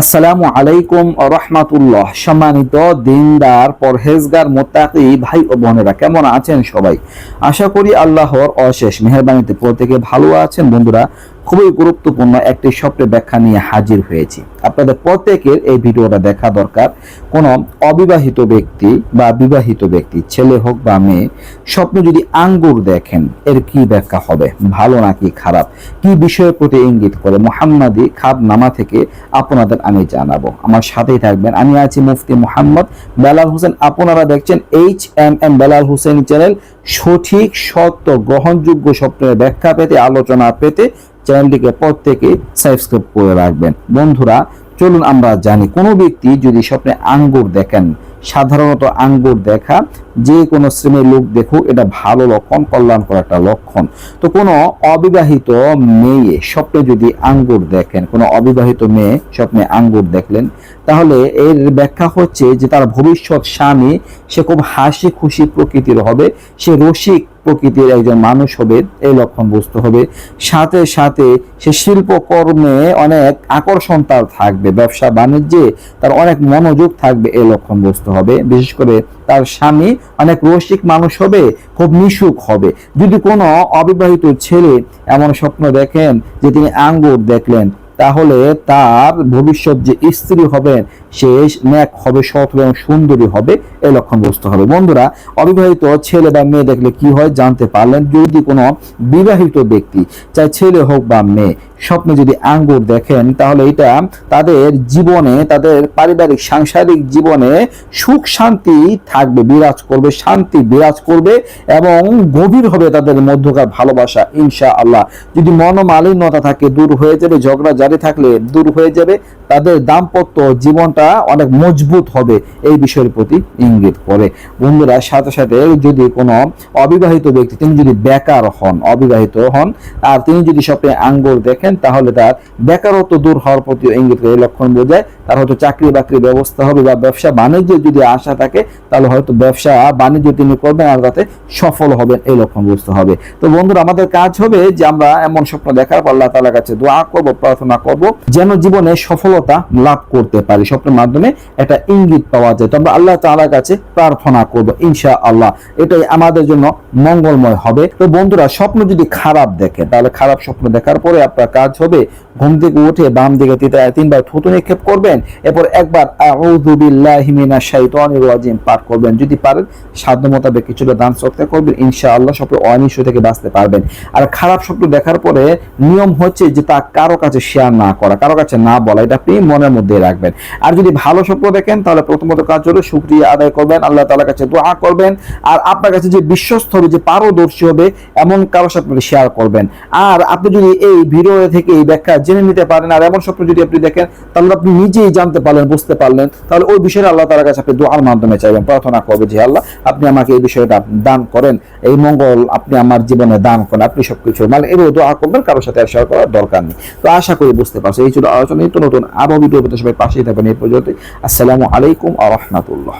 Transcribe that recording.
আসসালামু আলাইকুম রহমাতুল্লাহ। সম্মানিত দিনদার, পরহেজগার, মোত্তাকি ভাই ও বোনেরা, কেমন আছেন সবাই? আশা করি আল্লাহর অশেষ মেহরবানিতে প্রত্যেকে ভালো আছেন। বন্ধুরা খুবই গুরুত্বপূর্ণ একটি স্বপ্নের ব্যাখ্যা নিয়ে হাজির হয়েছি। আপনাদের প্রত্যেকের এই ভিডিওটা দেখা দরকার। কোন অবিবাহিত ব্যক্তি বা বিবাহিত ব্যক্তি, ছেলে হোক বা মেয়ে, স্বপ্নে যদি আঙ্গুর দেখেন, এর কি ব্যাখ্যা হবে? ভালো নাকি খারাপ? কি বিষয়ের প্রতি ইঙ্গিত করে? মোহাম্মদী খাব নামা থেকে আপনাদের আমি জানাব। আমার সাথেই থাকবেন। আমি আছি মুফতি মোহাম্মদ বেলাল হোসেন। আপনারা দেখছেন H M M Belal Hossain channel. সঠিক, সত্য, গ্রহণযোগ্য স্বপ্নের ব্যাখ্যা পেতে, আলোচনা পেতে চ্যানেলটিকে প্রত্যেকে সাবস্ক্রাইব করে রাখবেন। বন্ধুরা, চলুন আমরা জানি, কোনো ব্যক্তি যদি স্বপ্নে আঙ্গুর দেখেন, সাধারণত আঙ্গুর দেখা যে কোনো শ্রেণির লোক দেখুক, এটা ভালো লক্ষণ, কল্যাণকর একটা লক্ষণ। তো কোনো অবিবাহিত মেয়ে স্বপ্নে যদি আঙ্গুর দেখেন, কোনো অবিবাহিত মেয়ে স্বপ্নে আঙ্গুর দেখলেন, তাহলে এর ব্যাখ্যা হচ্ছে যে তার ভবিষ্যৎ স্বামী, সে খুব হাসি খুশি প্রকৃতির হবে, সে রসিক প্রকৃতির একজন মানুষ হবে, এই লক্ষণ বুঝতে হবে। সাথে সাথে সে শিল্পকর্মে অনেক আকর্ষণ তার থাকবে, ব্যবসা, বাণিজ্যে তার অনেক মনোযোগ থাকবে, এই লক্ষণ বুঝতে হবে। বিশেষ করে তার স্বামী অনেক রসিক মানুষ হবে, খুব মিশুক হবে। যদি কোনো অবিবাহিত ছেলে এমন স্বপ্ন দেখেন যে তিনি আঙ্গুর দেখলেন তাহলে তার ভবিষ্যৎ যে স্ত্রী হবেন সে ন্যাক হবে, সৎ এবং সুন্দরী হবে, এই লক্ষণ বুঝতে হবে। বন্ধুরা, অবিবাহিত ছেলে বা মেয়ে দেখলে কি হয় জানতে পারলেন? যদি কোনো বিবাহিত ব্যক্তি, চাই ছেলে হোক বা মেয়ে স্বপ্নে যদি আঙ্গুর দেখেন, তাহলে এটা তাদের জীবনে, তাদের পারিবারিক, সাংসারিক জীবনে সুখ, শান্তি থাকবে, বিরাজ করবে, শান্তি বিরাজ করবে এবং গভীর হবে তাদের মধ্যকার ভালোবাসা ইনশা আল্লাহ যদি মনোমালিন্যতা থাকে, দূর হয়ে যাবে, ঝগড়া জারি থাকলে দূর হয়ে যাবে, তাদের দাম্পত্য জীবনটা অনেক মজবুত হবে, এই বিষয়ের প্রতি ইঙ্গিত করে। বন্ধুরা, সাথে সাথে যদি কোনো অবিবাহিত ব্যক্তি, তিনি যদি বেকার হন, অবিবাহিত হন, আর তিনি যদি স্বপ্নে আঙ্গুর দেখেন তাহলে তার বেকারত্ব দূর হওয়ার প্রতি ইঙ্গিত এই লক্ষণ বোঝায়। তার হয়তো চাকরি বাকরি ব্যবস্থা হবে বা ব্যবসা বাণিজ্য যদি আশা থাকে, তাহলে হয়তো ব্যবসা বাণিজ্য তিনি করবেন আর তাতে সফল হবেন এই লক্ষণ বুঝতে হবে। তো বন্ধুরা, আমাদের কাজ হবে যে আমরা এমন স্বপ্ন দেখার পর আল্লাহ তালার কাছে দোয়া করব, প্রার্থনা করব, যেন জীবনে সফলতা লাভ করতে পারি। স্বপ্নের মাধ্যমে একটা ইঙ্গিত পাওয়া যায়। তো আমরা আল্লাহ তালার কাছে প্রার্থনা করব ইনশা আল্লাহ এটাই আমাদের জন্য মঙ্গলময় হবে। তো বন্ধুরা, স্বপ্ন যদি খারাপ দেখে তাহলে খারাপ স্বপ্ন দেখার পরে আপনার কাজ হবে। ঘুম থেকে উঠে বাম দিকে তিনবার থুতু নিক্ষেপ করবেন। এরপর একবার আউযু বিল্লাহি মিনাশ শাইতানির রাজিম পাঠ করবেন। যদি পারেন, সাধ্য মোতাবেক কিছুটা দান সৎকার করবেন। ইনশাআল্লাহ স্বপ্ন অনিশ্চ থেকে বাঁচতে পারবেন। আর খারাপ স্বপ্ন দেখার পরে নিয়ম হচ্ছে যে তা কারও কাছে শেয়ার না করা, কারও কাছে না বলা। এটা আপনি মনের মধ্যে রাখবেন। আর যদি ভালো স্বপ্ন দেখেন, তাহলে প্রথমত কাজ হলো শুকরিয়া আদায় করবেন, আল্লাহ তাআলার কাছে দোয়া করবেন। আর আপনার কাছে যে বিশ্বস্ত হবে, যে পারদর্শী হবে, এমন কারও সাথে শেয়ার করবেন। আর আপনি যদি এই ভিডিও থেকে এই ব্যাখ্যা জেনে নিতে পারেন। আর এমন স্বপ্ন যদি আপনি দেখেন, তাহলে আপনি নিজেই জানতে পারলেন, বুঝতে পারলেন। তাহলে ওই বিষয়ে আল্লাহ তাআলার কাছে আপনি দোয়ার মাধ্যমে চাইবেন। প্রার্থনা করবে যে আল্লাহ, আপনি আমাকে এই বিষয়টা দান করেন। এই মঙ্গল আপনি আমার জীবনে দান করেন। আপনি সবকিছু মানে এভাবে দোয়া করবেন, কারোর সাথে আর শেয়ার করার দরকার নেই। তো আশা করি বুঝতে পারছ এই ছিল আলোচনা। নিত্য নতুন আরও ভিডিও সবাই পাশেই থাকবেন। এই পর্যন্ত আসসালামু আলাইকুম আ রহমাতুল্লাহ।